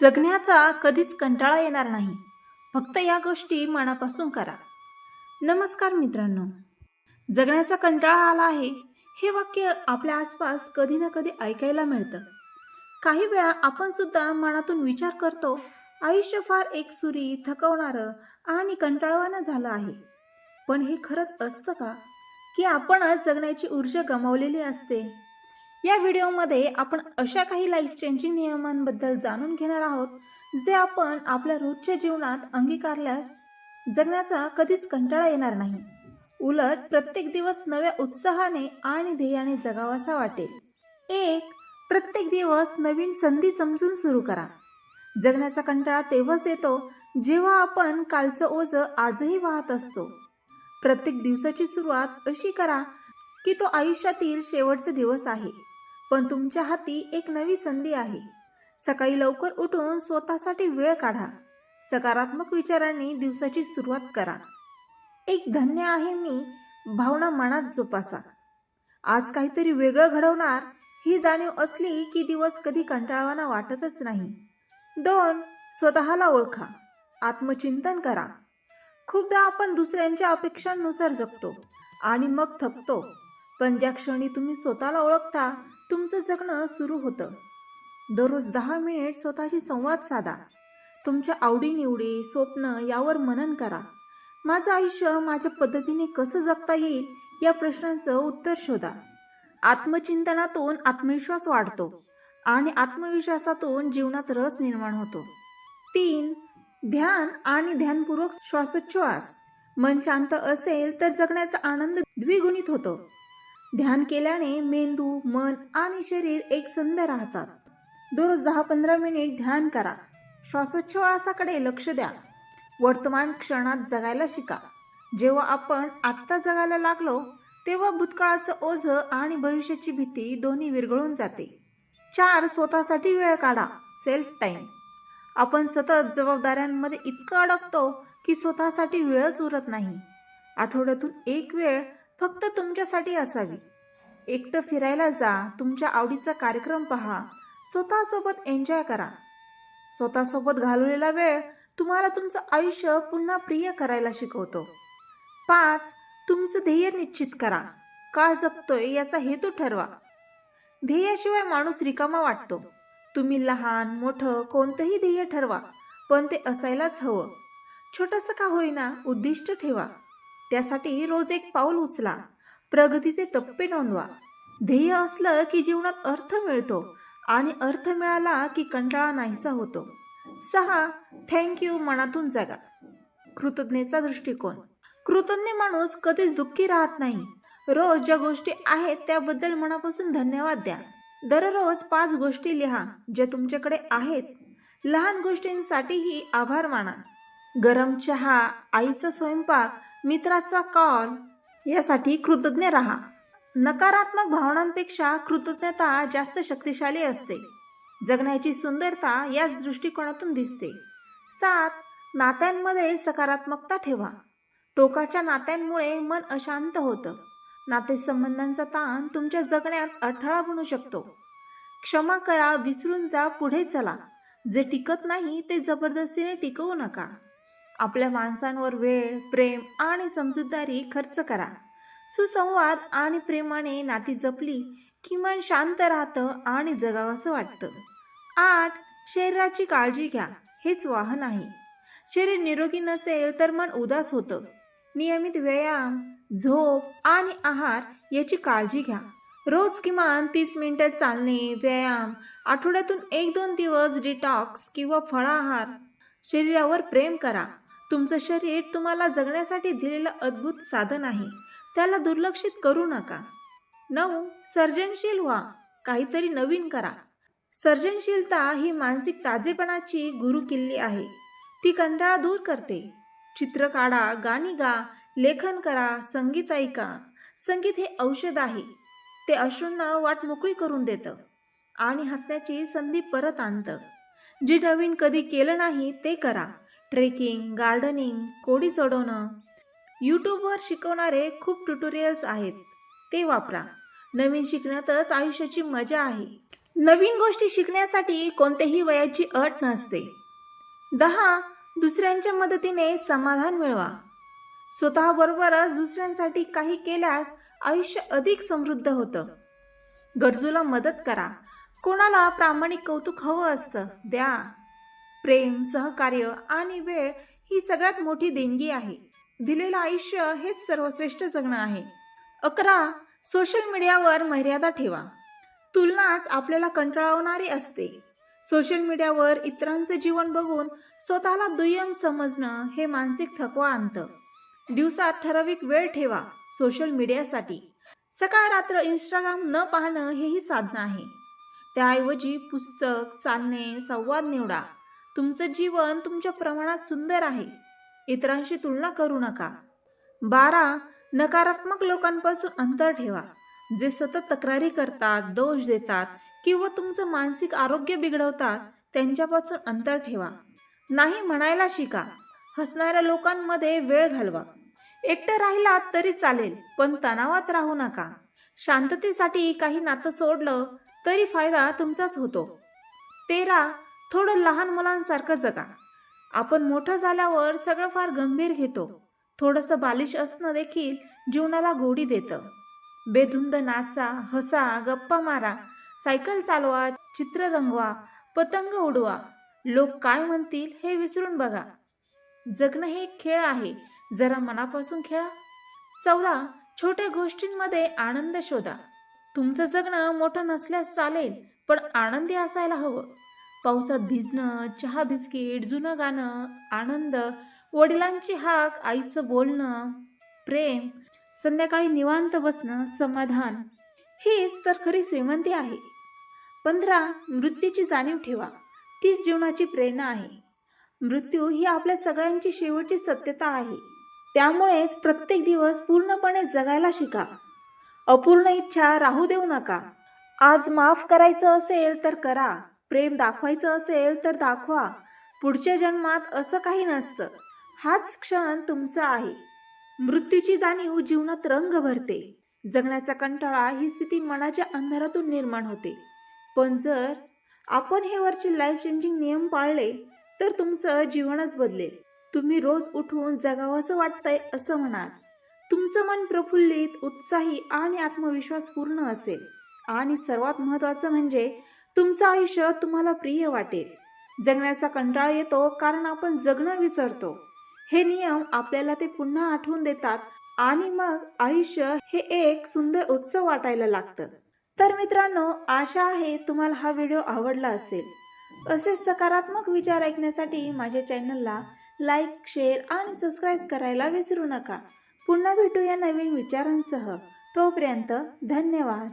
जगण्याचा कधीच कंटाळा येणार नाही. फक्त या गोष्टी मनापासून करा. नमस्कार मित्रांनो. जगण्याचा कंटाळा आला आहे हे वाक्य आपल्या आसपास कधी ना कधी ऐकायला मिळतं. काही वेळा आपण सुद्धा मनातून विचार करतो आयुष्य फार एकसुरी थकवणारं आणि कंटाळवानं झालं आहे. पण हे खरंच असतं का? की आपणच जगण्याची ऊर्जा गमावलेली असते? या व्हिडिओमध्ये आपण अशा काही लाईफ चेंजिंग नियमांबद्दल जाणून घेणार आहोत जे आपण आपल्या रोजच्या जीवनात अंगीकारल्यास जगण्याचा कधीच कंटाळा येणार नाही. उलट प्रत्येक दिवस नव्या उत्साहाने आणि ध्येयाने जगावासा वाटेल. एक प्रत्येक दिवस नवीन संधी समजून सुरू करा. जगण्याचा कंटाळा तेव्हाच येतो जेव्हा आपण कालचं ओझं आजही वाहत असतो. प्रत्येक दिवसाची सुरुवात अशी करा की तो आयुष्यातील शेवटचा दिवस आहे. पण तुमच्या हाती एक नवी संधी आहे. सकाळी लवकर उठून स्वतःसाठी वेळ काढा. सकारात्मक विचारांनी दिवसाची सुरुवात करा. एक धन्य आहे मी भावना मनात जोपासा. आज काहीतरी वेगळं घडवणार ही जाणीव असली की दिवस कधी कंटाळवाना वाटतच नाही. दोन स्वतःला ओळखा. आत्मचिंतन करा. खूपदा आपण दुसऱ्यांच्या अपेक्षांनुसार जगतो आणि मग थकतो. पण ज्या क्षणी तुम्ही स्वतःला ओळखता तुमचं जगणं सुरू होतं. दररोज दहा मिनिट स्वतःशी संवाद साधा. तुमच्या आवडीनिवडी स्वप्न यावर मनन करा. माझं आयुष्य माझ्या पद्धतीने कसं जगता येईल या प्रश्नांचं उत्तर शोधा. आत्मचिंतनातून आत्मविश्वास वाढतो आणि आत्मविश्वासातून जीवनात रस निर्माण होतो. तीन ध्यान आणि ध्यानपूर्वक श्वासोच्छ्वास. मन शांत असेल तर जगण्याचा आनंद द्विगुणित होतो. ध्यान केल्याने मेंदू मन आणि शरीर एकसंध राहतात. दररोज दहा पंधरा मिनिट ध्यान करा. श्वासोच्छ्वासाकडे लक्ष द्या. वर्तमान क्षणात जगायला शिका. जेव्हा आपण आत्ता जगायला लागलो तेव्हा भूतकाळाचं ओझं आणि भविष्याची भीती दोन्ही विरघळून जाते. चार स्वतःसाठी वेळ काढा. सेल्फ टाईम आपण सतत जबाबदाऱ्यांमध्ये इतकं अडकतो की स्वतःसाठी वेळच उरत नाही. आठवड्यातून एक वेळ फक्त तुमच्यासाठी असावी. एकटं फिरायला जा तुमच्या आवडीचा कार्यक्रम पहा. स्वतःसोबत एन्जॉय करा. स्वतःसोबत घालवलेला वेळ तुम्हाला तुमचं आयुष्य पुन्हा प्रिय करायला शिकवतो. पाच तुमचं ध्येय निश्चित करा. का जगतोय याचा हेतू ठरवा. ध्येयाशिवाय माणूस रिकामा वाटतो. तुम्ही लहान मोठं कोणतंही ध्येय ठरवा पण ते असायलाच हवं. छोटंसं का होईना उद्दिष्ट ठेवा. त्यासाठी रोज एक पाऊल उचला. प्रगतीचे टप्पे नोंदवा. ध्येय असलं की जीवनात अर्थ मिळतो आणि अर्थ मिळाला की कंटाळा नाहीसा होतो. सहा थँक्यू मनातून जगा. कृतज्ञतेचा दृष्टिकोन. कृतज्ञ माणूस कधीच दुःखी राहत नाही. रोज ज्या गोष्टी आहेत त्याबद्दल मनापासून धन्यवाद द्या. दररोज पाच गोष्टी लिहा ज्या तुमच्याकडे आहेत. लहान गोष्टींसाठीही आभार माना. गरम चहा आईचा स्वयंपाक मित्राचा कॉल. यासाठी कृतज्ञ राहा. नकारात्मक भावनांपेक्षा कृतज्ञता जास्त शक्तिशाली असते. जगण्याची सुंदरता याच दृष्टिकोनातून दिसते. सात नात्यांमध्ये सकारात्मकता ठेवा. टोकाच्या नात्यांमुळे मन अशांत होतं. नातेसंबंधांचा ताण तुमच्या जगण्यात अडथळा बनू शकतो. क्षमा करा विसरून जा पुढे चला. जे टिकत नाही ते जबरदस्तीने टिकवू नका. आपल्या माणसांवर वेळ प्रेम आणि समजूतदारी खर्च करा. सुसंवाद आणि प्रेमाने नाती जपली की मन शांत राहतं आणि जगावंसं वाटतं. आठ शरीराची काळजी घ्या. हेच वाहन आहे. शरीर निरोगी नसेल तर मन उदास होतं. नियमित व्यायाम झोप आणि आहार याची काळजी घ्या. रोज किमान तीस मिनिटं चालणे व्यायाम आठवड्यातून एक दोन दिवस डिटॉक्स किंवा फळाहार. शरीरावर प्रेम करा. तुमचं शरीर तुम्हाला जगण्यासाठी दिलेलं अद्भुत साधन आहे. त्याला दुर्लक्षित करू नका. नऊ सर्जनशील व्हा. काहीतरी नवीन करा. सर्जनशीलता ही मानसिक ताजेपणाची गुरु किल्ली आहे. ती कंटाळा दूर करते. चित्र काढा गाणी गा लेखन करा संगीत ऐका. संगीत हे औषध आहे. ते अश्रूंना वाट मोकळी करून देतं आणि हसण्याची संधी परत आणतं. जे नवीन कधी केलं नाही ते करा. ट्रेकिंग गार्डनिंग कोडी सोडवणं. यूट्यूबवर शिकवणारे खूप ट्युटोरियल्स आहेत. ते वापरा. नवीन शिकण्यातच आयुष्याची मजा आहे. नवीन गोष्टी शिकण्यासाठी कोणत्याही वयाची अट नसते. दहा दुसऱ्यांच्या मदतीने समाधान मिळवा. स्वतःबरोबरच दुसऱ्यांसाठी काही केल्यास आयुष्य अधिक समृद्ध होतं. गरजूला मदत करा. कोणाला प्रामाणिक कौतुक हवं असतं द्या. प्रेम सहकार्य आणि वेळ ही सगळ्यात मोठी देणगी आहे. दिलेलं आयुष्य हेच सर्वश्रेष्ठ जगणं आहे. अकरा सोशल मीडियावर मर्यादा ठेवा. तुलनाच आपल्याला कंटाळवणारी असते. सोशल मीडियावर इतरांचं जीवन बघून स्वतःला दुय्यम समजणं हे मानसिक थकवा आणतं. दिवसात ठराविक वेळ ठेवा सोशल मीडियासाठी सकाळ रात्र इंस्टाग्राम न पाहणं हेही साधनं आहे. त्याऐवजी पुस्तक चालणे संवाद निवडा. तुमचं जीवन तुमच्या प्रमाणात सुंदर आहे. इतरांशी तुलना करू नका. बारा नकारात्मक लोकांपासून अंतर ठेवा. जे सतत तक्रारी करतात दोष देतात किंवा तुमचं मानसिक आरोग्य बिघडवतात त्यांच्यापासून अंतर ठेवा. नाही म्हणायला शिका. हसणाऱ्या लोकांमध्ये वेळ घालवा. एकटं राहिलात तरी चालेल पण तणावात राहू नका. शांततेसाठी काही नातं सोडलं तरी फायदा तुमचाच होतो. तेरा थोडं लहान मुलांसारखं जगा. आपण मोठं झाल्यावर सगळं फार गंभीर घेतो. थोडंसं बालिश असणं देखील जीवनाला गोडी देतं. बेधुंद नाचा हसा गप्पा मारा सायकल चालवा चित्र रंगवा पतंग उडवा. लोक काय म्हणतील हे विसरून बघा. जगणं हे खेळ आहे. जरा मनापासून खेळा. चौदा छोट्या गोष्टींमध्ये आनंद शोधा. तुमचं जगणं मोठं नसल्यास चालेल पण आनंदी असायला हवं. पावसात भिजणं चहा बिस्किट जुनं गाणं आनंद वडिलांची हाक आईचं बोलणं प्रेम संध्याकाळी निवांत बसणं समाधान हीच तर खरी श्रीमंती आहे. पंधरा मृत्यूची जाणीव ठेवा. तीच जीवनाची प्रेरणा आहे. मृत्यू ही आपल्या सगळ्यांची शेवटची सत्यता आहे. त्यामुळेच प्रत्येक दिवस पूर्णपणे जगायला शिका. अपूर्ण इच्छा राहू देऊ नका. आज माफ करायचं असेल तर करा. प्रेम दाखवायचं असेल तर दाखवा. पुढच्या जन्मात असं काही नसतं. हाच क्षण तुमचा आहे. मृत्यूची जाणीव जीवनात रंग भरते. जगण्याचा कंटाळा ही स्थिती मनाच्या अंधारातून निर्माण होते. पण जर आपण हे वरचे लाईफ चेंजिंग नियम पाळले तर तुमचं जीवनच बदलेल. तुम्ही रोज उठून जगावंसं वाटतंय असं म्हणाल. तुमचं मन प्रफुल्लित उत्साही आणि आत्मविश्वास पूर्ण असेल. आणि सर्वात महत्त्वाचं म्हणजे तुमचं आयुष्य तुम्हाला प्रिय वाटेल. जगण्याचा कंटाळा येतो कारण आपण जगणं विसरतो. हे नियम आपल्याला ते पुन्हा आठवून देतात आणि मग आयुष्य हे एक सुंदर उत्सव वाटायला लागतं. तर मित्रांनो आशा आहे तुम्हाला हा व्हिडिओ आवडला असेल. असे सकारात्मक विचार ऐकण्यासाठी माझ्या चॅनलला लाईक शेअर आणि सबस्क्राईब करायला विसरू नका. पुन्हा भेटूया नवीन विचारांसह. तोपर्यंत धन्यवाद.